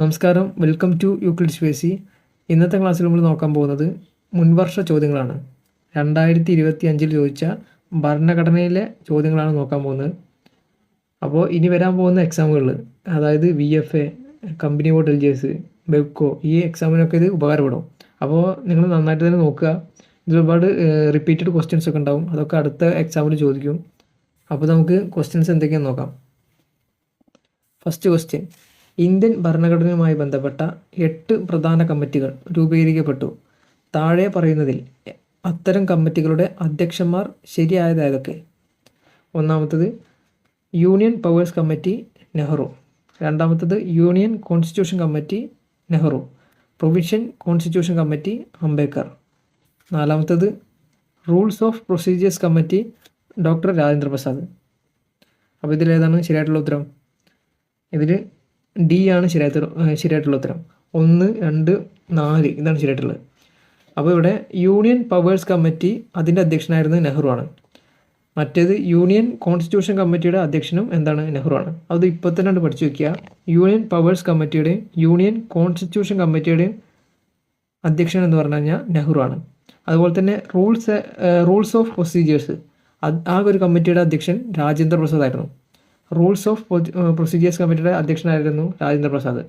നമസ്കാരം. Welcome to Euclid Spacey ഇന്നത്തെ ക്ലാസ്സിൽ നമ്മൾ നോക്കാൻ പോകുന്നത് മുൻവർഷ ചോദ്യങ്ങളാണ്. രണ്ടായിരത്തി ഇരുപത്തി അഞ്ചിൽ ചോദിച്ച ഭരണഘടനയിലെ ചോദ്യങ്ങളാണ് നോക്കാൻ പോകുന്നത്. അപ്പോൾ ഇനി വരാൻ പോകുന്ന എക്സാമുകളിൽ അതായത് V F A company board L G S Bevco ഈ എക്സാമിനൊക്കെ ഇത് ഉപകാരപ്പെടും. അപ്പോൾ നിങ്ങൾ നന്നായിട്ട് തന്നെ നോക്കുക. ഇതിൽ ഒരുപാട് റിപ്പീറ്റഡ് ക്വസ്റ്റ്യൻസ് ഒക്കെ ഉണ്ടാവും. അതൊക്കെ അടുത്ത എക്സാമിൽ ചോദിക്കും. അപ്പോൾ നമുക്ക് ക്വസ്റ്റ്യൻസ് എന്തൊക്കെയാണെന്ന് നോക്കാം. ഫസ്റ്റ് ക്വസ്റ്റ്യൻ ഇന്ത്യൻ ഭരണഘടനയുമായി ബന്ധപ്പെട്ട എട്ട് പ്രധാന കമ്മിറ്റികൾ രൂപീകരിക്കപ്പെട്ടു. താഴെ പറയുന്നതിൽ അത്തരം കമ്മിറ്റികളുടെ അധ്യക്ഷന്മാർ ശരിയായത് ഏതൊക്കെ ഒന്നാമത്തത് യൂണിയൻ പവേഴ്സ് കമ്മിറ്റി നെഹ്റു. രണ്ടാമത്തത് union constitution committee Nehru. Provincial constitution committee Ambedkar. നാലാമത്തത് rules of procedures committee doctor Rajendra Prasad. അപ്പോൾ ഇതിലേതാണ് ശരിയായിട്ടുള്ള ഉത്തരം. ഇതിൽ ഡി ആണ് ശരിയായ ശരിയായിട്ടുള്ള ഉത്തരം. ഒന്ന് രണ്ട് നാല് ഇതാണ് ശരിയായിട്ടുള്ളത്. അപ്പോൾ ഇവിടെ യൂണിയൻ പവേഴ്സ് കമ്മിറ്റി അതിന്റെ അധ്യക്ഷനായിരുന്നത് നെഹ്റു ആണ്. മറ്റേത് യൂണിയൻ കോൺസ്റ്റിറ്റ്യൂഷൻ കമ്മിറ്റിയുടെ അധ്യക്ഷനും എന്താണ്? നെഹ്റു ആണ്. അത് ഇപ്പോൾ തന്നെ പഠിച്ചു വയ്ക്കുക യൂണിയൻ പവേഴ്സ് കമ്മിറ്റിയുടെയും യൂണിയൻ കോൺസ്റ്റിറ്റ്യൂഷൻ കമ്മിറ്റിയുടെയും അധ്യക്ഷൻ എന്ന് പറഞ്ഞു കഴിഞ്ഞാൽ നെഹ്റു ആണ്. അതുപോലെ തന്നെ റൂൾസ് റൂൾസ് ഓഫ് പ്രൊസീജിയേഴ്സ് ആ ഒരു കമ്മിറ്റിയുടെ അധ്യക്ഷൻ രാജേന്ദ്ര പ്രസാദ് ആയിരുന്നു. റൂൾസ് ഓഫ് പ്രൊസീജിയേഴ്സ് കമ്മിറ്റിയുടെ അധ്യക്ഷനായിരുന്നു രാജേന്ദ്ര പ്രസാദ്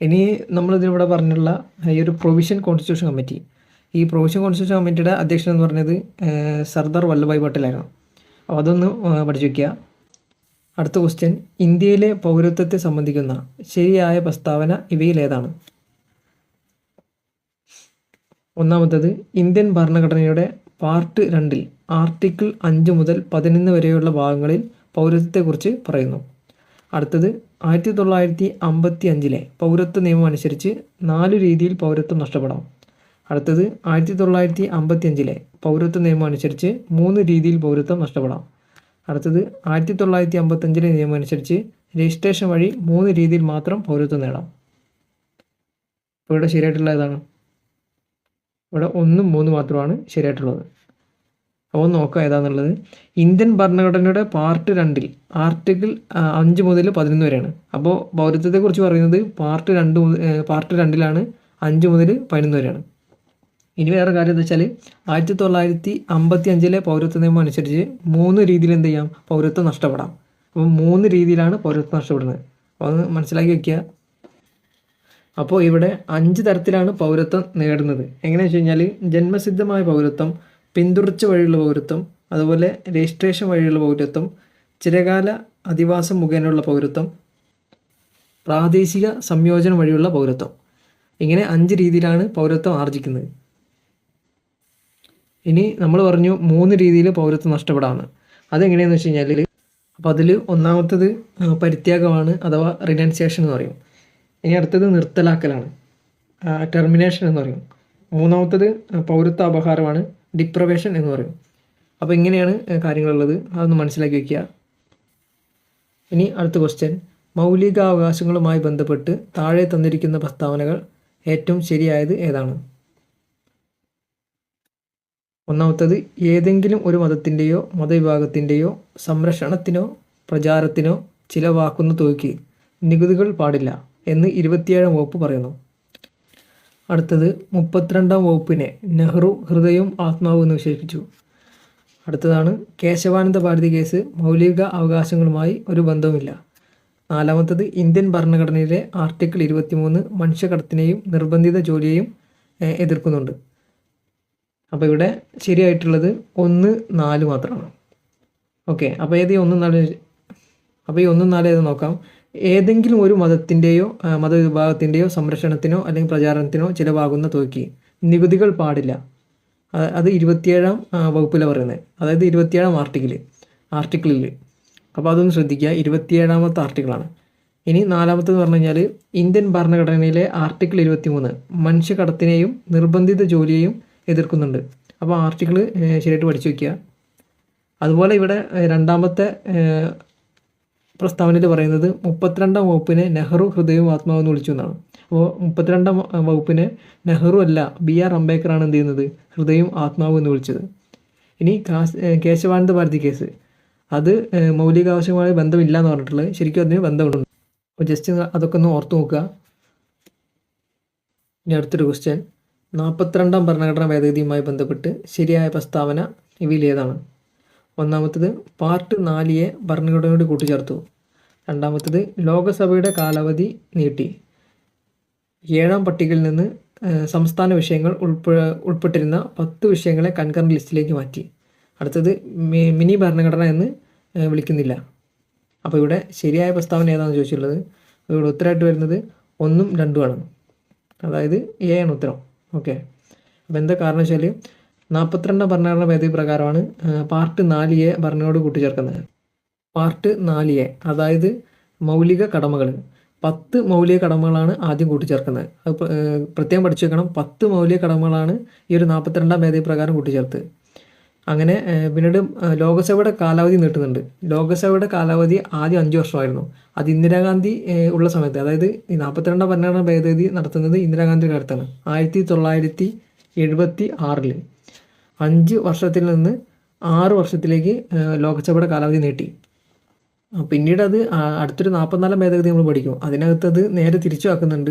ഇനി നമ്മളിതിവിടെ പറഞ്ഞുള്ള ഈ ഒരു പ്രൊവിഷൻ കോൺസ്റ്റിറ്റ്യൂഷൻ കമ്മിറ്റി ഈ പ്രൊവിഷൻ കോൺസ്റ്റിറ്റ്യൂഷൻ കമ്മിറ്റിയുടെ അധ്യക്ഷൻ എന്ന് പറഞ്ഞത് സർദാർ വല്ലഭായ് പട്ടേലായിരുന്നു അപ്പോൾ അതൊന്ന് പഠിച്ചു വയ്ക്കുക അടുത്ത ക്വസ്റ്റ്യൻ ഇന്ത്യയിലെ പൗരത്വത്തെ സംബന്ധിക്കുന്ന ശരിയായ പ്രസ്താവന ഇവയിൽ ഏതാണ് ഒന്നാമത്തത് ഇന്ത്യൻ ഭരണഘടനയുടെ പാർട്ട് രണ്ടിൽ ആർട്ടിക്കിൾ അഞ്ച് മുതൽ പതിനൊന്ന് വരെയുള്ള ഭാഗങ്ങളിൽ പൗരത്വത്തെക്കുറിച്ച് പറയുന്നു. അടുത്തത് ആയിരത്തി തൊള്ളായിരത്തി അമ്പത്തി അഞ്ചിലെ പൗരത്വ നിയമം അനുസരിച്ച് നാല് രീതിയിൽ പൗരത്വം നഷ്ടപ്പെടാം. അടുത്തത് ആയിരത്തി തൊള്ളായിരത്തി അമ്പത്തി അഞ്ചിലെ പൗരത്വ നിയമം അനുസരിച്ച് മൂന്ന് രീതിയിൽ പൗരത്വം നഷ്ടപ്പെടാം. അടുത്തത് ആയിരത്തി തൊള്ളായിരത്തി അമ്പത്തഞ്ചിലെ നിയമം അനുസരിച്ച് രജിസ്ട്രേഷൻ വഴി മൂന്ന് രീതിയിൽ മാത്രം പൗരത്വം നേടാം. ഇവിടെ ശരിയായിട്ടുള്ള ഏതാണ്? ഇവിടെ ഒന്നും മൂന്നും മാത്രമാണ് ശരിയായിട്ടുള്ളത്. അപ്പോൾ നോക്കാം ഏതാണെന്നുള്ളത് ഇന്ത്യൻ ഭരണഘടനയുടെ പാർട്ട് രണ്ടിൽ ആർട്ടിക്കിൾ അഞ്ച് മുതൽ പതിനൊന്ന് വരെയാണ്. അപ്പോൾ പൗരത്വത്തെക്കുറിച്ച് പറയുന്നത് പാർട്ട് രണ്ട് പാർട്ട് രണ്ടിലാണ് അഞ്ച് മുതൽ പതിനൊന്ന് വരെയാണ്. ഇനി വേറെ കാര്യം എന്താ വെച്ചാൽ ആയിരത്തി തൊള്ളായിരത്തി അമ്പത്തി അഞ്ചിലെ പൗരത്വ നിയമം അനുസരിച്ച് മൂന്ന് രീതിയിൽ എന്ത് ചെയ്യാം? പൗരത്വം നഷ്ടപ്പെടാം. അപ്പോൾ മൂന്ന് രീതിയിലാണ് പൗരത്വം നഷ്ടപ്പെടുന്നത്. അപ്പോൾ അത് മനസ്സിലാക്കി വയ്ക്കുക അപ്പോൾ ഇവിടെ അഞ്ച് തരത്തിലാണ് പൗരത്വം നേടുന്നത്. എങ്ങനെയാണെന്ന് വെച്ച് കഴിഞ്ഞാൽ ജന്മസിദ്ധമായ പൗരത്വം പിന്തുടർച്ച വഴിയുള്ള പൗരത്വം അതുപോലെ രജിസ്ട്രേഷൻ വഴിയുള്ള പൗരത്വം ചിരകാല അധിവാസം മുഖേനയുള്ള പൗരത്വം പ്രാദേശിക സംയോജനം വഴിയുള്ള പൗരത്വം. ഇങ്ങനെ അഞ്ച് രീതിയിലാണ് പൗരത്വം ആർജിക്കുന്നത്. ഇനി നമ്മൾ പറഞ്ഞു മൂന്ന് രീതിയിൽ പൗരത്വം നഷ്ടപ്പെടാമെന്ന് അതെങ്ങനെയാണെന്ന് വെച്ച് കഴിഞ്ഞാൽ അപ്പോൾ അതിൽ ഒന്നാമത്തത് പരിത്യാഗമാണ് അഥവാ റിനൻസിയേഷൻ എന്ന് പറയും. ഇനി അടുത്തത് നിർത്തലാക്കലാണ് ടെർമിനേഷൻ എന്ന് പറയും. മൂന്നാമത്തത് പൗരത്വ അപഹാരമാണ് ഡിപ്രവേഷൻ എന്ന് പറയും. അപ്പോൾ ഇങ്ങനെയാണ് കാര്യങ്ങളുള്ളത്. അതൊന്ന് മനസ്സിലാക്കി വയ്ക്കുക ഇനി അടുത്ത ക്വസ്റ്റ്യൻ മൗലികാവകാശങ്ങളുമായി ബന്ധപ്പെട്ട് താഴെ തന്നിരിക്കുന്ന പ്രസ്താവനകൾ ഏറ്റവും ശരിയായത് ഏതാണ്? ഒന്നാമത്തത് ഏതെങ്കിലും ഒരു മതത്തിന്റെയോ മതവിഭാഗത്തിന്റെയോ സംരക്ഷണത്തിനോ പ്രചാരത്തിനോ ചിലവാക്കുന്ന തുകയ്ക്ക് നികുതികൾ പാടില്ല എന്ന് ഇരുപത്തിയേഴാം വകുപ്പ് പറയുന്നു. അടുത്തത് മുപ്പത്തിരണ്ടാം വകുപ്പിനെ നെഹ്റു ഹൃദയം ആത്മാവും എന്ന് വിശേഷിപ്പിച്ചു. അടുത്തതാണ് കേശവാനന്ദ ഭാരതി കേസ് മൗലിക അവകാശങ്ങളുമായി ഒരു ബന്ധവുമില്ല. നാലാമത്തത് ഇന്ത്യൻ ഭരണഘടനയിലെ ആർട്ടിക്കിൾ ഇരുപത്തിമൂന്ന് മനുഷ്യകടത്തിനെയും നിർബന്ധിത ജോലിയെയും എതിർക്കുന്നുണ്ട്. അപ്പോൾ ഇവിടെ ശരിയായിട്ടുള്ളത് ഒന്ന് നാല് മാത്രമാണ്. ഓക്കെ അപ്പോൾ ഏത് ഒന്ന് നാല് അപ്പോൾ ഈ ഒന്നും നാല് ഏത് നോക്കാം? ഏതെങ്കിലും ഒരു മതത്തിന്റെയോ മതവിഭാഗത്തിന്റെയോ സംരക്ഷണത്തിനോ അല്ലെങ്കിൽ പ്രചാരണത്തിനോ ചിലവാകുന്ന തുകയ്ക്ക് നികുതികൾ പാടില്ല. അത് ഇരുപത്തിയേഴാം വകുപ്പിലാണ് പറയുന്നത് അതായത് ഇരുപത്തിയേഴാം ആർട്ടിക്കിൾ ആർട്ടിക്കിളിൽ അപ്പോൾ അതൊന്ന് ശ്രദ്ധിക്കുക. ഇരുപത്തിയേഴാമത്തെ ആർട്ടിക്കിളാണ്. ഇനി നാലാമത്തേത് പറഞ്ഞു കഴിഞ്ഞാൽ ഇന്ത്യൻ ഭരണഘടനയിലെ ആർട്ടിക്കിൾ ഇരുപത്തിമൂന്ന് മനുഷ്യക്കടത്തിനെയും നിർബന്ധിത ജോലിയെയും എതിർക്കുന്നുണ്ട്. അപ്പോൾ ആർട്ടിക്കിൾ ശരിയായിട്ട് പഠിച്ചു വയ്ക്കുക അതുപോലെ ഇവിടെ രണ്ടാമത്തെ പ്രസ്താവനയിൽ പറയുന്നത് മുപ്പത്തിരണ്ടാം വകുപ്പിനെ നെഹ്റു ഹൃദയവും ആത്മാവും എന്ന് വിളിച്ചു എന്നാണ്. അപ്പോൾ മുപ്പത്തിരണ്ടാം വകുപ്പിനെ നെഹ്റു അല്ല ബി ആർ അംബേദ്കറാണ് എന്ത് ചെയ്യുന്നത്? ഹൃദയവും ആത്മാവും എന്ന് വിളിച്ചത്. ഇനി കാശ് കേശവാനന്ദ ഭാരതി കേസ്. അത് മൗലികാവശ്യമായ ബന്ധമില്ല എന്ന് പറഞ്ഞിട്ടുള്ളത് ശരിക്കും അതിന് ബന്ധമുണ്ട്. അപ്പോൾ ജസ്റ്റ് അതൊക്കെ ഒന്ന് ഓർത്ത് നോക്കുക. ഇനി അടുത്തൊരു ക്വസ്റ്റ്യൻ നാൽപ്പത്തിരണ്ടാം ഭരണഘടനാ ഭേദഗതിയുമായി ബന്ധപ്പെട്ട് ശരിയായ പ്രസ്താവന ഇവയിൽ ഏതാണ്? ഒന്നാമത്തത് പാർട്ട് നാലിയെ ഭരണഘടനയോട് കൂട്ടിച്ചേർത്തു. രണ്ടാമത്തത് ലോകസഭയുടെ കാലാവധി നീട്ടി. ഏഴാം പട്ടികയിൽ നിന്ന് സംസ്ഥാന വിഷയങ്ങൾ ഉൾപ്പെ ഉൾപ്പെട്ടിരുന്ന പത്ത് വിഷയങ്ങളെ കൺകറന്റ് ലിസ്റ്റിലേക്ക് മാറ്റി. അടുത്തത് മിനി ഭരണഘടന എന്ന് വിളിക്കുന്നില്ല. അപ്പോൾ ഇവിടെ ശരിയായ പ്രസ്താവന ഏതാണെന്ന് ചോദിച്ചിട്ടുള്ളത്? ഇവിടെ ഉത്തരമായിട്ട് വരുന്നത് ഒന്നും രണ്ടുമാണ് അതായത് എ ആണ് ഉത്തരം. ഓക്കെ. അപ്പോൾ എന്താ കാരണം വെച്ചാൽ നാൽപ്പത്തിരണ്ടാം ഭരണഘടനാ ഭേദഗതി പ്രകാരമാണ് പാർട്ട് നാല് എ ഭരണയോട് കൂട്ടിച്ചേർക്കുന്നത്. പാർട്ട് നാല് എ അതായത് മൗലിക കടമകൾ. പത്ത് മൗലിക കടമകളാണ് ആദ്യം കൂട്ടിച്ചേർക്കുന്നത്. അത് പ്രത്യേകം പഠിച്ചു വെക്കണം. പത്ത് മൗലിക കടമകളാണ് ഈ ഒരു നാൽപ്പത്തിരണ്ടാം ഭേദഗതി പ്രകാരം കൂട്ടിച്ചേർത്ത് അങ്ങനെ പിന്നീട് ലോകസഭയുടെ കാലാവധി നീട്ടുന്നുണ്ട്. ലോകസഭയുടെ കാലാവധി ആദ്യം അഞ്ച് വർഷമായിരുന്നു. അത് ഇന്ദിരാഗാന്ധി ഉള്ള സമയത്ത്. അതായത് ഈ നാൽപ്പത്തിരണ്ടാം ഭരണഘടന ഭേദഗതി നടത്തുന്നത് ഇന്ദിരാഗാന്ധിയുടെ കാലത്താണ് ആയിരത്തി തൊള്ളായിരത്തി എഴുപത്തി ആറിൽ അഞ്ച് വർഷത്തിൽ നിന്ന് ആറ് വർഷത്തിലേക്ക് ലോകസഭയുടെ കാലാവധി നീട്ടി. പിന്നീട് അത് അടുത്തൊരു നാൽപ്പത്തിനാലാം ഭേദഗതി നമ്മൾ പഠിക്കും. അതിനകത്ത് അത് നേരെ തിരിച്ചു ആക്കുന്നുണ്ട്.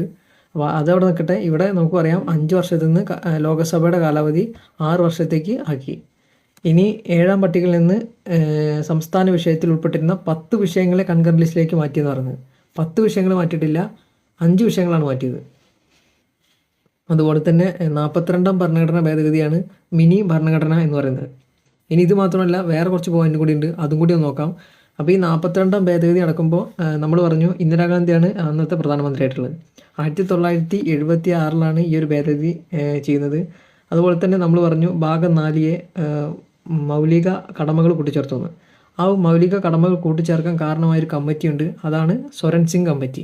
അപ്പോൾ അതവിടെ നിൽക്കട്ടെ. ഇവിടെ നമുക്ക് പറയാം അഞ്ച് വർഷത്തിൽ നിന്ന് ലോകസഭയുടെ കാലാവധി ആറ് വർഷത്തേക്ക് ആക്കി. ഇനി ഏഴാം പട്ടികയിൽ നിന്ന് സംസ്ഥാന വിഷയത്തിൽ ഉൾപ്പെട്ടിരുന്ന പത്ത് വിഷയങ്ങളെ കൺകറന്റ് ലിസ്റ്റിലേക്ക് മാറ്റിയെന്ന് പറഞ്ഞത് പത്ത് വിഷയങ്ങൾ മാറ്റിയിട്ടില്ല അഞ്ച് വിഷയങ്ങളാണ് മാറ്റിയത്. അതുപോലെ തന്നെ നാൽപ്പത്തിരണ്ടാം ഭരണഘടനാ ഭേദഗതിയാണ് മിനി ഭരണഘടന എന്ന് പറയുന്നത്. ഇനി ഇത് മാത്രമല്ല വേറെ കുറച്ച് പോയിന്റ് കൂടി ഉണ്ട്. അതും കൂടി ഒന്ന് നോക്കാം. അപ്പോൾ ഈ നാൽപ്പത്തിരണ്ടാം ഭേദഗതി നടക്കുമ്പോൾ നമ്മൾ പറഞ്ഞു ഇന്ദിരാഗാന്ധിയാണ് അന്നത്തെ പ്രധാനമന്ത്രിയായിട്ടുള്ളത്. ആയിരത്തി തൊള്ളായിരത്തി എഴുപത്തി ആറിലാണ് ഈ ഒരു ഭേദഗതി ചെയ്യുന്നത്. അതുപോലെ തന്നെ നമ്മൾ പറഞ്ഞു ഭാഗം നാലിയെ മൗലിക കടമകൾ കൂട്ടിച്ചേർത്തു എന്ന് ആ മൗലിക കടമകൾ കൂട്ടിച്ചേർക്കാൻ കാരണമായ ഒരു കമ്മിറ്റി ഉണ്ട് അതാണ് സ്വരൺ സിംഗ് കമ്മിറ്റി.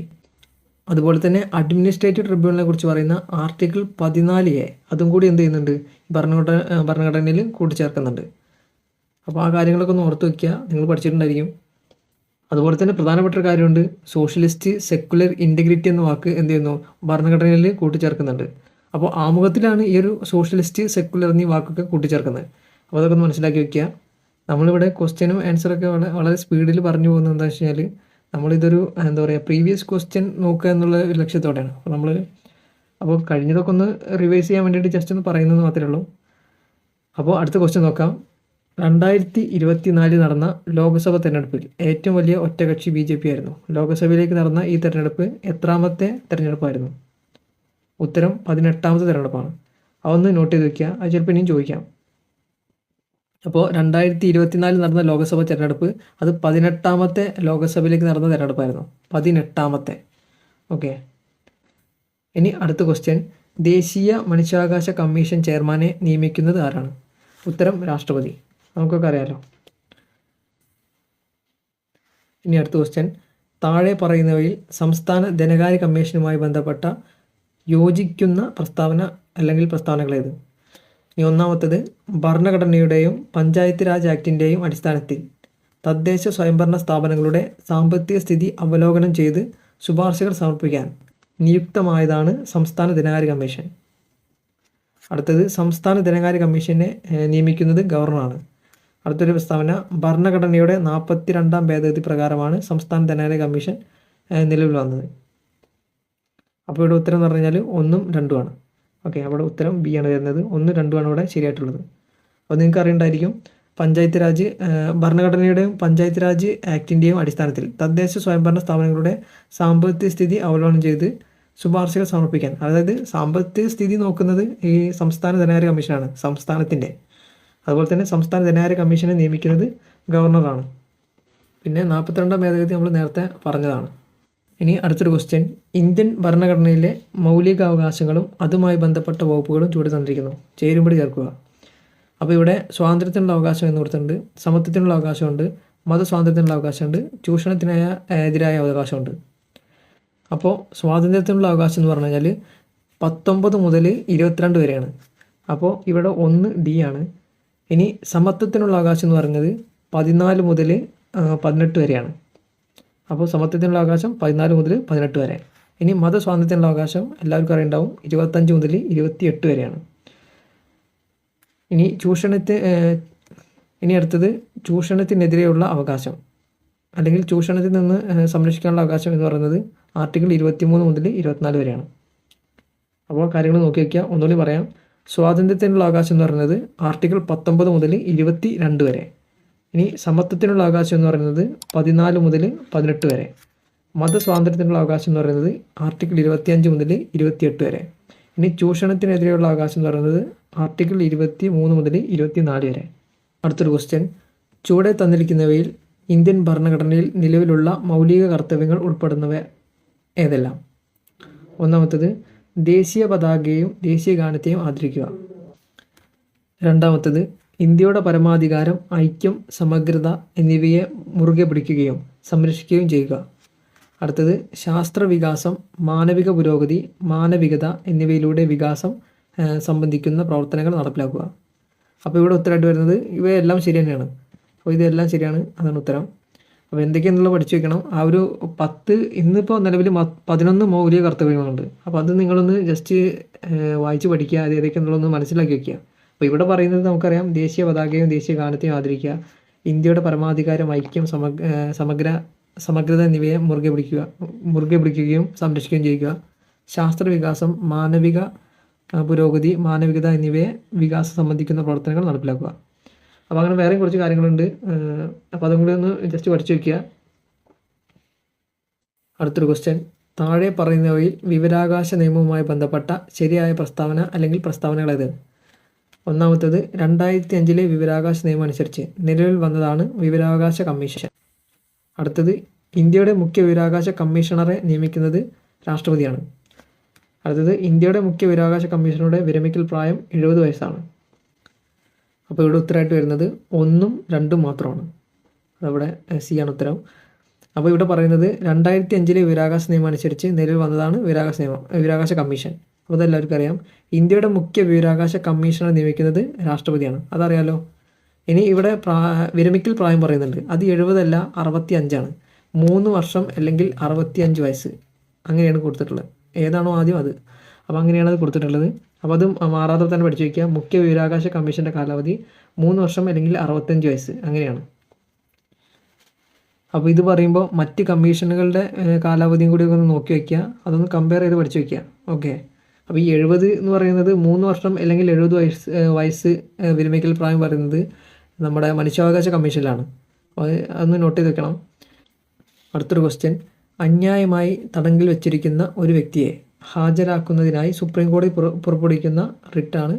അതുപോലെ തന്നെ അഡ്മിനിസ്ട്രേറ്റീവ് ട്രിബ്യൂണലിനെ കുറിച്ച് പറയുന്ന ആർട്ടിക്കിൾ പതിനാല് എ അതും കൂടി എന്ത് ചെയ്യുന്നുണ്ട്? ഭരണഘട ഭരണഘടനയിൽ കൂട്ടിച്ചേർക്കുന്നുണ്ട്. അപ്പോൾ ആ കാര്യങ്ങളൊക്കെ ഒന്ന് ഓർത്ത് വയ്ക്കുക നിങ്ങൾ പഠിച്ചിട്ടുണ്ടായിരിക്കും. അതുപോലെ തന്നെ പ്രധാനപ്പെട്ട ഒരു കാര്യമുണ്ട്. സോഷ്യലിസ്റ്റ് സെക്കുലർ ഇന്റഗ്രിറ്റി എന്ന വാക്ക് എന്ത് ചെയ്യുന്നു? ഭരണഘടനയിൽ കൂട്ടിച്ചേർക്കുന്നുണ്ട്. അപ്പോൾ ആമുഖത്തിലാണ് ഈ ഒരു സോഷ്യലിസ്റ്റ് സെക്കുലർ എന്നീ വാക്കൊക്കെ കൂട്ടിച്ചേർക്കുന്നത്. അപ്പോൾ അതൊക്കെ ഒന്ന് മനസ്സിലാക്കി വയ്ക്കുക നമ്മളിവിടെ ക്വസ്റ്റ്യനും ആൻസറൊക്കെ വളരെ സ്പീഡിൽ പറഞ്ഞു പോകുന്നത് എന്താ വെച്ച് കഴിഞ്ഞാൽ നമ്മളിതൊരു എന്താ പറയുക പ്രീവിയസ് ക്വസ്റ്റ്യൻ നോക്കുക എന്നുള്ള ഒരു ലക്ഷ്യത്തോടെയാണ്. അപ്പോൾ നമ്മൾ അപ്പോൾ കഴിഞ്ഞതൊക്കെ ഒന്ന് റിവൈസ് ചെയ്യാൻ വേണ്ടിയിട്ട് ജസ്റ്റ് ഒന്ന് പറയുന്നത് മാത്രമേ ഉള്ളൂ. അപ്പോൾ അടുത്ത ക്വസ്റ്റ്യൻ നോക്കാം. രണ്ടായിരത്തി ഇരുപത്തിനാലിൽ നടന്ന ലോക്സഭ തെരഞ്ഞെടുപ്പിൽ ഏറ്റവും വലിയ ഒറ്റകക്ഷി ബി ജെ പി ആയിരുന്നു. ലോക്സഭയിലേക്ക് നടന്ന ഈ തെരഞ്ഞെടുപ്പ് എത്രാമത്തെ തെരഞ്ഞെടുപ്പായിരുന്നു? ഉത്തരം പതിനെട്ടാമത്തെ തെരഞ്ഞെടുപ്പാണ്. അതൊന്ന് നോട്ട് ചെയ്ത് വയ്ക്കുക അത് ചിലപ്പോൾ ഇനിയും ചോദിക്കാം. അപ്പോൾ രണ്ടായിരത്തി ഇരുപത്തിനാലിൽ നടന്ന ലോക്സഭ തിരഞ്ഞെടുപ്പ് അത് പതിനെട്ടാമത്തെ ലോക്സഭയിലേക്ക് നടന്ന തെരഞ്ഞെടുപ്പായിരുന്നു. പതിനെട്ടാമത്തെ. ഓക്കെ. ഇനി അടുത്ത ക്വസ്റ്റ്യൻ ദേശീയ മനുഷ്യാവകാശ കമ്മീഷൻ ചെയർമാനെ നിയമിക്കുന്നത് ആരാണ്? ഉത്തരം രാഷ്ട്രപതി. നമുക്കൊക്കെ അറിയാലോ. ഇനി അടുത്ത ക്വസ്റ്റ്യൻ താഴെ പറയുന്നവയിൽ സംസ്ഥാന ധനകാര്യ കമ്മീഷനുമായി ബന്ധപ്പെട്ട യോജിക്കുന്ന പ്രസ്താവന അല്ലെങ്കിൽ പ്രസ്താവനകളേത്? ഇനി ഒന്നാമത്തത് ഭരണഘടനയുടെയും പഞ്ചായത്ത് രാജ് ആക്ടിന്റെയും അടിസ്ഥാനത്തിൽ തദ്ദേശ സ്വയംഭരണ സ്ഥാപനങ്ങളുടെ സാമ്പത്തിക സ്ഥിതി അവലോകനം ചെയ്ത് ശുപാർശകൾ സമർപ്പിക്കാൻ നിയുക്തമായതാണ് സംസ്ഥാന ധനകാര്യ കമ്മീഷൻ. അടുത്തത് സംസ്ഥാന ധനകാര്യ കമ്മീഷനെ നിയമിക്കുന്നത് ഗവർണറാണ്. അടുത്തൊരു പ്രസ്താവന ഭരണഘടനയുടെ നാൽപ്പത്തി രണ്ടാം ഭേദഗതി പ്രകാരമാണ് സംസ്ഥാന ധനകാര്യ കമ്മീഷൻ നിലവിൽ വന്നത്. അപ്പോൾ ഇവിടെ ഉത്തരം എന്ന് പറഞ്ഞാൽ ഒന്നും രണ്ടുമാണ്. ഓക്കെ അവിടെ ഉത്തരം ബി ആണ് വരുന്നത്. ഒന്ന് രണ്ടുമാണ് ഇവിടെ ശരിയായിട്ടുള്ളത്. അപ്പോൾ നിങ്ങൾക്ക് അറിയണ്ടായിരിക്കും പഞ്ചായത്ത് രാജ് ഭരണഘടനയുടെയും പഞ്ചായത്ത് രാജ് ആക്ടിന്റെയും അടിസ്ഥാനത്തിൽ തദ്ദേശ സ്വയംഭരണ സ്ഥാപനങ്ങളുടെ സാമ്പത്തിക സ്ഥിതി അവലോകനം ചെയ്ത് ശുപാർശകൾ സമർപ്പിക്കാൻ. അതായത് സാമ്പത്തിക സ്ഥിതി നോക്കുന്നത് ഈ സംസ്ഥാന ധനകാര്യ കമ്മീഷനാണ് സംസ്ഥാനത്തിന്റെ. അതുപോലെ തന്നെ സംസ്ഥാന ധനകാര്യ കമ്മീഷനെ നിയമിക്കുന്നത് ഗവർണറാണ്. പിന്നെ നാൽപ്പത്തിരണ്ടാം ഭേദഗതി നമ്മൾ നേരത്തെ പറഞ്ഞതാണ്. ഇനി അടുത്തൊരു ക്വസ്റ്റ്യൻ ഇന്ത്യൻ ഭരണഘടനയിലെ മൗലികാവകാശങ്ങളും അതുമായി ബന്ധപ്പെട്ട വകുപ്പുകളും ചൂട് തന്നിരിക്കുന്നു ചേരുമ്പടി ചേർക്കുക. അപ്പോൾ ഇവിടെ സ്വാതന്ത്ര്യത്തിനുള്ള അവകാശം എന്ന് കൊടുത്തിട്ടുണ്ട്. സമത്വത്തിനുള്ള അവകാശമുണ്ട്. മതസ്വാതന്ത്ര്യത്തിനുള്ള അവകാശമുണ്ട്. ചൂഷണത്തിനായ എതിരായ അവകാശമുണ്ട്. അപ്പോൾ സ്വാതന്ത്ര്യത്തിനുള്ള അവകാശം എന്ന് പറഞ്ഞു കഴിഞ്ഞാൽ പത്തൊമ്പത് മുതൽ ഇരുപത്തിരണ്ട് വരെയാണ്. അപ്പോൾ ഇവിടെ ഒന്ന് ഡി ആണ്. ഇനി സമത്വത്തിനുള്ള അവകാശം എന്ന് പറഞ്ഞത് പതിനാല് മുതൽ പതിനെട്ട് വരെയാണ്. അപ്പോൾ സമത്വത്തിനുള്ള അവകാശം പതിനാല് മുതൽ പതിനെട്ട് വരെ. ഇനി മതസ്വാതന്ത്ര്യത്തിനുള്ള അവകാശം എല്ലാവർക്കും അറിയുണ്ടാവും. ഇരുപത്തഞ്ച് മുതൽ ഇരുപത്തിയെട്ട് വരെയാണ്. ഇനി ചൂഷണത്തെ ഇനി അടുത്തത് ചൂഷണത്തിനെതിരെയുള്ള അവകാശം. അല്ലെങ്കിൽ ചൂഷണത്തിൽ നിന്ന് സംരക്ഷിക്കാനുള്ള അവകാശം എന്ന് പറയുന്നത് ആർട്ടിക്കിൾ ഇരുപത്തിമൂന്ന് മുതൽ ഇരുപത്തിനാല് വരെയാണ്. അപ്പോൾ കാര്യങ്ങൾ നോക്കി വയ്ക്കുക ഒന്നുകൂടി പറയാം. സ്വാതന്ത്ര്യത്തിനുള്ള അവകാശം എന്ന് പറയുന്നത് ആർട്ടിക്കിൾ പത്തൊമ്പത് മുതൽ ഇരുപത്തി രണ്ട് വരെ. ഇനി സമത്വത്തിനുള്ള അവകാശം എന്ന് പറയുന്നത് പതിനാല് മുതൽ പതിനെട്ട് വരെ. മതസ്വാതന്ത്ര്യത്തിനുള്ള അവകാശം എന്ന് പറയുന്നത് ആർട്ടിക്കിൾ ഇരുപത്തിയഞ്ച് മുതൽ ഇരുപത്തിയെട്ട് വരെ. ഇനി ചൂഷണത്തിനെതിരെയുള്ള അവകാശം എന്ന് പറയുന്നത് ആർട്ടിക്കിൾ ഇരുപത്തി മൂന്ന് മുതൽ ഇരുപത്തിനാല് വരെ. അടുത്തൊരു ക്വസ്റ്റ്യൻ ചുവടെ തന്നിരിക്കുന്നവയിൽ ഇന്ത്യൻ ഭരണഘടനയിൽ നിലവിലുള്ള മൗലിക കർത്തവ്യങ്ങൾ ഉൾപ്പെടുന്നവ ഏതെല്ലാം? ഒന്നാമത്തത് ദേശീയ പതാകയെയും ദേശീയ ഗാനത്തെയും ആദരിക്കുക. രണ്ടാമത്തത് ഇന്ത്യയുടെ പരമാധികാരം ഐക്യം സമഗ്രത എന്നിവയെ മുറുകെ പിടിക്കുകയും സംരക്ഷിക്കുകയും ചെയ്യുക. അടുത്തത് ശാസ്ത്ര വികാസം മാനവിക പുരോഗതി മാനവികത എന്നിവയിലൂടെ വികാസം സംബന്ധിക്കുന്ന പ്രവർത്തനങ്ങൾ നടപ്പിലാക്കുക. അപ്പോൾ ഇവിടെ ഉത്തരമായിട്ട് വരുന്നത് ഇവയെല്ലാം ശരി തന്നെയാണ്. അപ്പോൾ ഇതെല്ലാം ശരിയാണ് അതാണ് ഉത്തരം. അപ്പോൾ എന്തൊക്കെയാണെന്നുള്ളത് പഠിച്ചു വെക്കണം. ആ ഒരു പത്ത് ഇന്നിപ്പോൾ നിലവിൽ പതിനൊന്ന് മൗലിക കർത്തവ്യങ്ങളുണ്ട്. അപ്പോൾ അത് നിങ്ങളൊന്ന് ജസ്റ്റ് വായിച്ച് പഠിക്കുക അത് ഏതൊക്കെയാണെന്നുള്ളതൊന്ന് മനസ്സിലാക്കി വെക്കുക. അപ്പോൾ ഇവിടെ പറയുന്നത് നമുക്കറിയാം ദേശീയ പതാകയും ദേശീയ ഗാനത്തെയും ആദരിക്കുക. ഇന്ത്യയുടെ പരമാധികാരം ഐക്യം സമഗ്ര സമഗ്ര സമഗ്രത എന്നിവയെ മുറുകെ പിടിക്കുക മുറുകെ പിടിക്കുകയും സംരക്ഷിക്കുകയും ചെയ്യുക. ശാസ്ത്ര വികാസം മാനവിക പുരോഗതി മാനവികത എന്നിവയെ വികാസം സംബന്ധിക്കുന്ന പ്രവർത്തനങ്ങൾ നടപ്പിലാക്കുക. അപ്പോൾ അങ്ങനെ വേറെയും കുറച്ച് കാര്യങ്ങളുണ്ട്. അപ്പോൾ അതും കൂടി ഒന്ന് ജസ്റ്റ് പഠിച്ചു വയ്ക്കുക അടുത്തൊരു ക്വസ്റ്റ്യൻ താഴെ പറയുന്നവയിൽ വിവരാകാശ നിയമവുമായി ബന്ധപ്പെട്ട ശരിയായ പ്രസ്താവന അല്ലെങ്കിൽ പ്രസ്താവനകൾ ഏത് ഒന്നാമത്തേത് രണ്ടായിരത്തി അഞ്ചിലെ വിവരാവകാശ നിയമം അനുസരിച്ച് നിലവിൽ വന്നതാണ് വിവരാവകാശ കമ്മീഷൻ. അടുത്തത് ഇന്ത്യയുടെ മുഖ്യ വിവരാവകാശ കമ്മീഷണറെ നിയമിക്കുന്നത് രാഷ്ട്രപതിയാണ്. അടുത്തത് ഇന്ത്യയുടെ മുഖ്യ വിവരാവകാശ കമ്മീഷണറുടെ വിരമിക്കൽ പ്രായം എഴുപത് വയസ്സാണ്. അപ്പോൾ ഇവിടെ ഉത്തരമായിട്ട് വരുന്നത് ഒന്നും രണ്ടും മാത്രമാണ്. അതവിടെ സി ആണ് ഉത്തരം. അപ്പോൾ ഇവിടെ പറയുന്നത് രണ്ടായിരത്തി അഞ്ചിലെ വിവരാവകാശ നിയമം അനുസരിച്ച് നിലവിൽ വന്നതാണ് വിവരാകാശ നിയമം വിവരാവകാശ കമ്മീഷൻ. അപ്പോൾ അതെല്ലാവർക്കും അറിയാം. ഇന്ത്യയുടെ മുഖ്യ വിവരാവകാശ കമ്മീഷണർ നിയമിക്കുന്നത് രാഷ്ട്രപതിയാണ്. അതറിയാലോ? ഇനി ഇവിടെ പ്രാ വിരമിക്കൽ പ്രായം പറയുന്നുണ്ട്. അത് എഴുപതല്ല അറുപത്തി അഞ്ചാണ് മൂന്ന് വർഷം അല്ലെങ്കിൽ അറുപത്തി അഞ്ച് വയസ്സ്. അങ്ങനെയാണ് കൊടുത്തിട്ടുള്ളത്. ഏതാണോ ആദ്യം അത്. അപ്പോൾ അങ്ങനെയാണ് അത് കൊടുത്തിട്ടുള്ളത്. അപ്പോൾ അതും മാറാതെ തന്നെ പഠിച്ചു വയ്ക്കുക. മുഖ്യ വിവരാവകാശ കമ്മീഷന്റെ കാലാവധി മൂന്ന് വർഷം അല്ലെങ്കിൽ അറുപത്തഞ്ച് വയസ്സ്. അങ്ങനെയാണ്. അപ്പോൾ ഇത് പറയുമ്പോൾ മറ്റ് കമ്മീഷനുകളുടെ കാലാവധിയും കൂടി ഒന്ന് നോക്കി വയ്ക്കുക. അതൊന്ന് കമ്പയർ ചെയ്ത് പഠിച്ചു വയ്ക്കുക. ഓക്കെ. അപ്പോൾ ഈ എഴുപത് എന്ന് പറയുന്നത് മൂന്ന് വർഷം അല്ലെങ്കിൽ എഴുപത് വയസ്സ് വയസ്സ് വിരമിക്കൽ പ്രായം പറയുന്നത് നമ്മുടെ മനുഷ്യാവകാശ കമ്മീഷനിലാണ്. അപ്പോൾ അത് അതൊന്ന് നോട്ട് ചെയ്ത് വെക്കണം. അടുത്തൊരു ക്വസ്റ്റ്യൻ അന്യായമായി തടങ്കിൽ വെച്ചിരിക്കുന്ന ഒരു വ്യക്തിയെ ഹാജരാക്കുന്നതിനായി സുപ്രീം കോടതി പുറ പുറപ്പെടുവിക്കുന്ന റിട്ടാണ്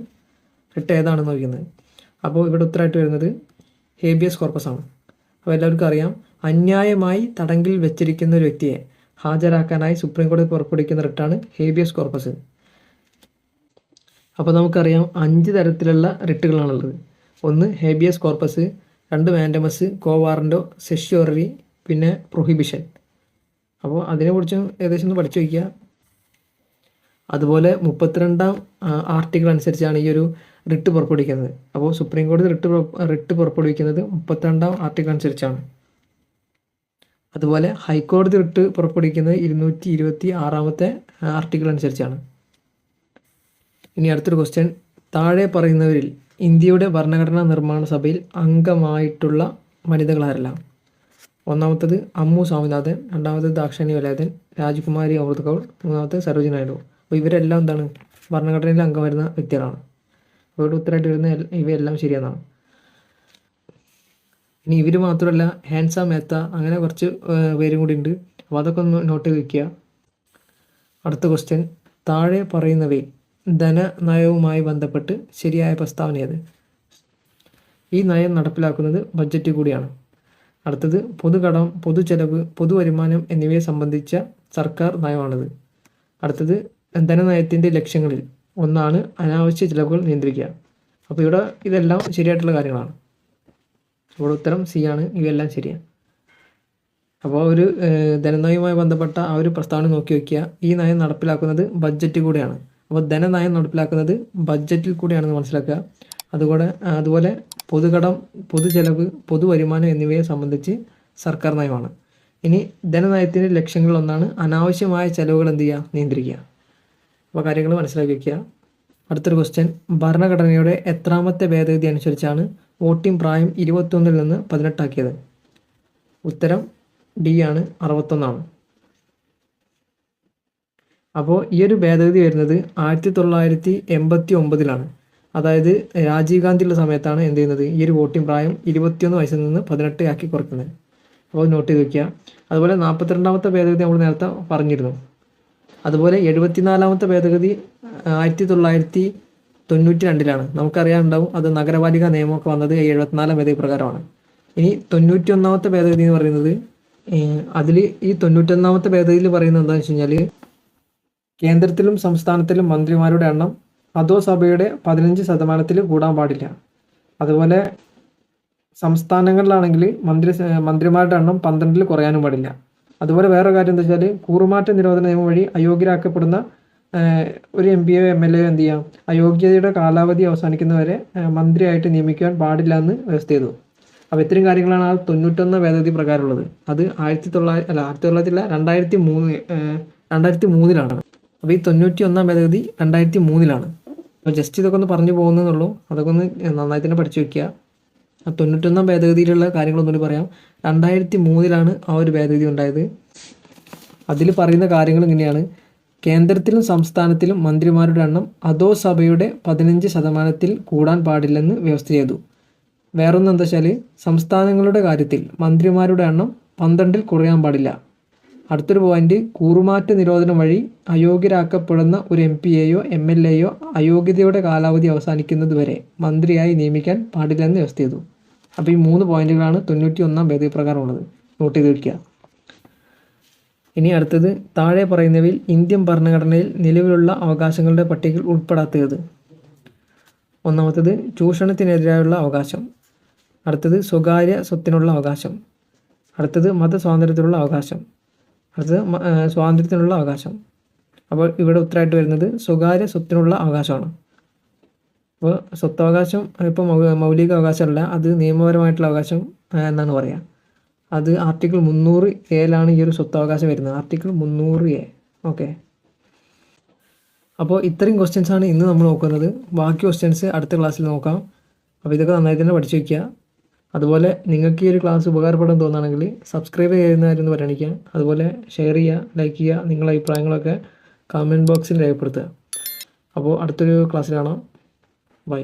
റിട്ട് ഏതാണെന്ന് നോക്കുന്നത് അപ്പോൾ ഇവിടെ ഉത്തരമായിട്ട് വരുന്നത് ഹേബിയസ് കോർപ്പസ് ആണ്. അപ്പോൾ എല്ലാവർക്കും അറിയാം അന്യായമായി തടങ്കിൽ വെച്ചിരിക്കുന്ന ഒരു വ്യക്തിയെ ഹാജരാക്കാനായി സുപ്രീം കോടതി പുറപ്പെടുവിക്കുന്ന റിട്ടാണ് ഹേബിയസ് കോർപ്പസ് അപ്പോൾ നമുക്കറിയാം അഞ്ച് തരത്തിലുള്ള റിട്ടുകളാണുള്ളത്. ഒന്ന് ഹേബിയസ് കോർപ്പസ് രണ്ട് വാൻഡമസ് കോവാറൻഡോ സെഷ്യോററി പിന്നെ പ്രൊഹിബിഷൻ അപ്പോൾ അതിനെക്കുറിച്ചും ഏകദേശം ഒന്ന് പഠിച്ചു വയ്ക്കുക അതുപോലെ മുപ്പത്തിരണ്ടാം ആർട്ടിക്കിൾ അനുസരിച്ചാണ് ഈ ഒരു റിട്ട് പുറപ്പെടുവിക്കുന്നത്. അപ്പോൾ സുപ്രീം കോടതി റിട്ട് റിട്ട് പുറപ്പെടുവിക്കുന്നത് മുപ്പത്തിരണ്ടാം ആർട്ടിക്കിൾ അനുസരിച്ചാണ്. അതുപോലെ ഹൈക്കോടതി റിട്ട് പുറപ്പെടുവിക്കുന്നത് ഇരുന്നൂറ്റി ഇരുപത്തി ആറാമത്തെ ആർട്ടിക്കിൾ അനുസരിച്ചാണ്. ഇനി അടുത്തൊരു ക്വസ്റ്റ്യൻ താഴെ പറയുന്നവരിൽ ഇന്ത്യയുടെ ഭരണഘടനാ നിർമ്മാണ സഭയിൽ അംഗമായിട്ടുള്ള വനിതകൾ ആരെല്ലാം ഒന്നാമത്തത് അമ്മു സ്വാമിനാഥൻ രണ്ടാമത്തത് ദാക്ഷാണി വേലായുധൻ രാജകുമാരി അമൃത് കൗർ മൂന്നാമത്തെ സരോജി നായിഡു. അപ്പോൾ ഇവരെല്ലാം എന്താണ്? ഭരണഘടനയിൽ അംഗം വരുന്ന വ്യക്തികളാണ് ഇവരുടെ ഉത്തരമായിട്ട് വരുന്ന ഇവയെല്ലാം ശരിയെന്നാണ്. ഇനി ഇവർ മാത്രമല്ല ഹാൻസ മേത്ത അങ്ങനെ കുറച്ച് പേരും കൂടി ഉണ്ട്. അപ്പോൾ അതൊക്കെ ഒന്ന് നോട്ട് ചെയ്ത് വെക്കുക. അടുത്ത ക്വസ്റ്റ്യൻ താഴെ പറയുന്നവയിൽ ധനനയവുമായി ബന്ധപ്പെട്ട് ശരിയായ പ്രസ്താവന ഏത്? ഈ നയം നടപ്പിലാക്കുന്നത് ബഡ്ജറ്റ് കൂടിയാണ്. അടുത്തത് പൊതുകടം പൊതുചെലവ് പൊതുവരുമാനം എന്നിവയെ സംബന്ധിച്ച സർക്കാർ നയമാണിത്. അടുത്തത് ധനനയത്തിന്റെ ലക്ഷ്യങ്ങളിൽ ഒന്നാണ് അനാവശ്യ ചിലവുകൾ നിയന്ത്രിക്കുക. അപ്പോൾ ഇവിടെ ഇതെല്ലാം ശരിയായിട്ടുള്ള കാര്യങ്ങളാണ്. ഇവിടെ ഉത്തരം സി ആണ്. ഇവയെല്ലാം ശരിയാണ് അപ്പോൾ ഒരു ധനനയവുമായി ബന്ധപ്പെട്ട ആ ഒരു പ്രസ്താവന നോക്കി വയ്ക്കുക ഈ നയം നടപ്പിലാക്കുന്നത് ബഡ്ജറ്റ് കൂടെയാണ്. അപ്പോൾ ധനനയം നടപ്പിലാക്കുന്നത് ബഡ്ജറ്റിൽ കൂടിയാണെന്ന് മനസ്സിലാക്കുക. അതുകൂടെ അതുപോലെ പൊതുകടം പൊതുചെലവ് പൊതുവരുമാനം എന്നിവയെ സംബന്ധിച്ച് സർക്കാർ നയമാണ്. ഇനി ധനനയത്തിന്റെ ലക്ഷ്യങ്ങളിലൊന്നാണ് അനാവശ്യമായ ചെലവുകൾ എന്ത് ചെയ്യുക? നിയന്ത്രിക്കുക. അപ്പോൾ കാര്യങ്ങൾ മനസ്സിലാക്കി വയ്ക്കുക അടുത്തൊരു ക്വസ്റ്റ്യൻ ഭരണഘടനയുടെ എത്രാമത്തെ ഭേദഗതി അനുസരിച്ചാണ് വോട്ടിംഗ് പ്രായം ഇരുപത്തൊന്നിൽ നിന്ന് പതിനെട്ടാക്കിയത്? ഉത്തരം ഡി ആണ്. അറുപത്തൊന്നാണ്. അപ്പോൾ ഈ ഒരു ഭേദഗതി വരുന്നത് ആയിരത്തി തൊള്ളായിരത്തി എൺപത്തി ഒമ്പതിലാണ് അതായത് രാജീവ് ഗാന്ധിയുള്ള സമയത്താണ് എന്ത് ചെയ്യുന്നത്? ഈ ഒരു വോട്ടിംഗ് പ്രായം ഇരുപത്തിയൊന്ന് വയസ്സിൽ നിന്ന് പതിനെട്ട് ആക്കി കുറയ്ക്കുന്നത് അപ്പോൾ നോട്ട് ചെയ്ത് വയ്ക്കുക അതുപോലെ നാൽപ്പത്തിരണ്ടാമത്തെ ഭേദഗതി നമ്മൾ നേരത്തെ പറഞ്ഞിരുന്നു. അതുപോലെ എഴുപത്തിനാലാമത്തെ ഭേദഗതി ആയിരത്തി തൊള്ളായിരത്തി തൊണ്ണൂറ്റി രണ്ടിലാണ് നമുക്കറിയാനുണ്ടാവും അത് നഗരപാലിക നിയമമൊക്കെ വന്നത് എഴുപത്തിനാലാം ഭേദഗതി പ്രകാരമാണ്. ഇനി തൊണ്ണൂറ്റി ഒന്നാമത്തെ ഭേദഗതി എന്ന് പറയുന്നത് അതിൽ ഈ തൊണ്ണൂറ്റൊന്നാമത്തെ ഭേദഗതിയിൽ പറയുന്നത് എന്താണെന്ന് വെച്ച് കഴിഞ്ഞാൽ കേന്ദ്രത്തിലും സംസ്ഥാനത്തിലും മന്ത്രിമാരുടെ എണ്ണം അതോ സഭയുടെ പതിനഞ്ച് ശതമാനത്തിൽ കൂടാൻ പാടില്ല. അതുപോലെ സംസ്ഥാനങ്ങളിലാണെങ്കിൽ മന്ത്രി മന്ത്രിമാരുടെ എണ്ണം പന്ത്രണ്ടിൽ കുറയാനും പാടില്ല. അതുപോലെ വേറെ കാര്യം എന്താ വെച്ചാൽ കൂറുമാറ്റ നിരോധന നിയമം വഴി അയോഗ്യരാക്കപ്പെടുന്ന ഒരു എം പിയോ എം എൽ എയോ എന്ത് ചെയ്യാം? അയോഗ്യതയുടെ കാലാവധി അവസാനിക്കുന്നവരെ മന്ത്രിയായിട്ട് നിയമിക്കുവാൻ പാടില്ല എന്ന് വ്യവസ്ഥ ചെയ്തു. അപ്പോൾ ഇത്രയും കാര്യങ്ങളാണ് ആ തൊണ്ണൂറ്റൊന്ന് ഭേദഗതി പ്രകാരമുള്ളത്. അത് ആയിരത്തി തൊള്ളായിരത്തി അല്ല ആയിരത്തി തൊള്ളായിരത്തി അല്ല രണ്ടായിരത്തി മൂന്ന് രണ്ടായിരത്തി മൂന്നിലാണ്. അപ്പോൾ ഈ തൊണ്ണൂറ്റി ഒന്നാം ഭേദഗതി രണ്ടായിരത്തി മൂന്നിലാണ് അപ്പോൾ ജസ്റ്റ് ഇതൊക്കെ ഒന്ന് പറഞ്ഞു പോകുന്നതെന്നുള്ളൂ അതൊക്കെ ഒന്ന് നന്നായി തന്നെ പഠിച്ചു വെക്കുക. ആ തൊണ്ണൂറ്റൊന്നാം ഭേദഗതിയിലുള്ള കാര്യങ്ങളൊന്നുകൂടി പറയാം. രണ്ടായിരത്തി മൂന്നിലാണ് ആ ഒരു ഭേദഗതി ഉണ്ടായത്. അതിൽ പറയുന്ന കാര്യങ്ങൾ ഇങ്ങനെയാണ്. കേന്ദ്രത്തിലും സംസ്ഥാനത്തിലും മന്ത്രിമാരുടെ എണ്ണം അതോ സഭയുടെ പതിനഞ്ച് ശതമാനത്തിൽ കൂടാൻ പാടില്ലെന്ന് വ്യവസ്ഥ ചെയ്തു. വേറൊന്നെന്താ വെച്ചാൽ സംസ്ഥാനങ്ങളുടെ കാര്യത്തിൽ മന്ത്രിമാരുടെ എണ്ണം പന്ത്രണ്ടിൽ കുറയാൻ പാടില്ല. അടുത്തൊരു പോയിന്റ് കൂറുമാറ്റ നിരോധനം വഴി അയോഗ്യരാക്കപ്പെടുന്ന ഒരു എം പി എയോ എം എൽ എയോ അയോഗ്യതയുടെ കാലാവധി അവസാനിക്കുന്നത് വരെ മന്ത്രിയായി നിയമിക്കാൻ പാടില്ലെന്ന് വ്യവസ്ഥ ചെയ്തു. അപ്പോൾ ഈ മൂന്ന് പോയിന്റുകളാണ് തൊണ്ണൂറ്റി ഒന്നാം ഭേദഗതി പ്രകാരമുള്ളത് നോട്ട് ചെയ്ത് വയ്ക്കുക ഇനി അടുത്തത് താഴെ പറയുന്നവയിൽ ഇന്ത്യൻ ഭരണഘടനയിൽ നിലവിലുള്ള അവകാശങ്ങളുടെ പട്ടികയിൽ ഉൾപ്പെടാത്തത്. ഒന്നാമത്തത് ചൂഷണത്തിനെതിരായുള്ള അവകാശം. അടുത്തത് സ്വകാര്യ സ്വത്തിനുള്ള അവകാശം. അടുത്തത് മതസ്വാതന്ത്ര്യത്തിനുള്ള അവകാശം. അടുത്തത് സ്വാതന്ത്ര്യത്തിനുള്ള അവകാശം. അപ്പോൾ ഇവിടെ ഉത്തരമായിട്ട് വരുന്നത് സ്വകാര്യ സ്വത്തിനുള്ള അവകാശമാണ്. അപ്പോൾ സ്വത്തവകാശം ഇപ്പോൾ മൗലിക അവകാശമല്ല അത് നിയമപരമായിട്ടുള്ള അവകാശം എന്നാണ് പറയുക അത് ആർട്ടിക്കിൾ മുന്നൂറ് എയിലാണ് ഈ ഒരു സ്വത്തവകാശം വരുന്നത്. ആർട്ടിക്കിൾ മുന്നൂറ് എ. ഓക്കെ. അപ്പോൾ ഇത്രയും ക്വസ്റ്റ്യൻസാണ് ഇന്ന് നമ്മൾ നോക്കുന്നത്. ബാക്കി ക്വസ്റ്റ്യൻസ് അടുത്ത ക്ലാസ്സിൽ നോക്കാം. അപ്പോൾ ഇതൊക്കെ നന്നായി തന്നെ പഠിച്ചു വയ്ക്കുക അതുപോലെ നിങ്ങൾക്ക് ഈ ഒരു ക്ലാസ് ഉപകാരപ്പെടും തോന്നുകയാണെങ്കിൽ സബ്സ്ക്രൈബ് ചെയ്യുന്നതായിരുന്നു പരിഗണിക്കുക. അതുപോലെ ഷെയർ ചെയ്യുക ലൈക്ക് ചെയ്യുക നിങ്ങളുടെ അഭിപ്രായങ്ങളൊക്കെ കമന്റ് ബോക്സിൽ രേഖപ്പെടുത്തുക. അപ്പോൾ അടുത്തൊരു ക്ലാസ്സിൽ കാണാം. ബൈ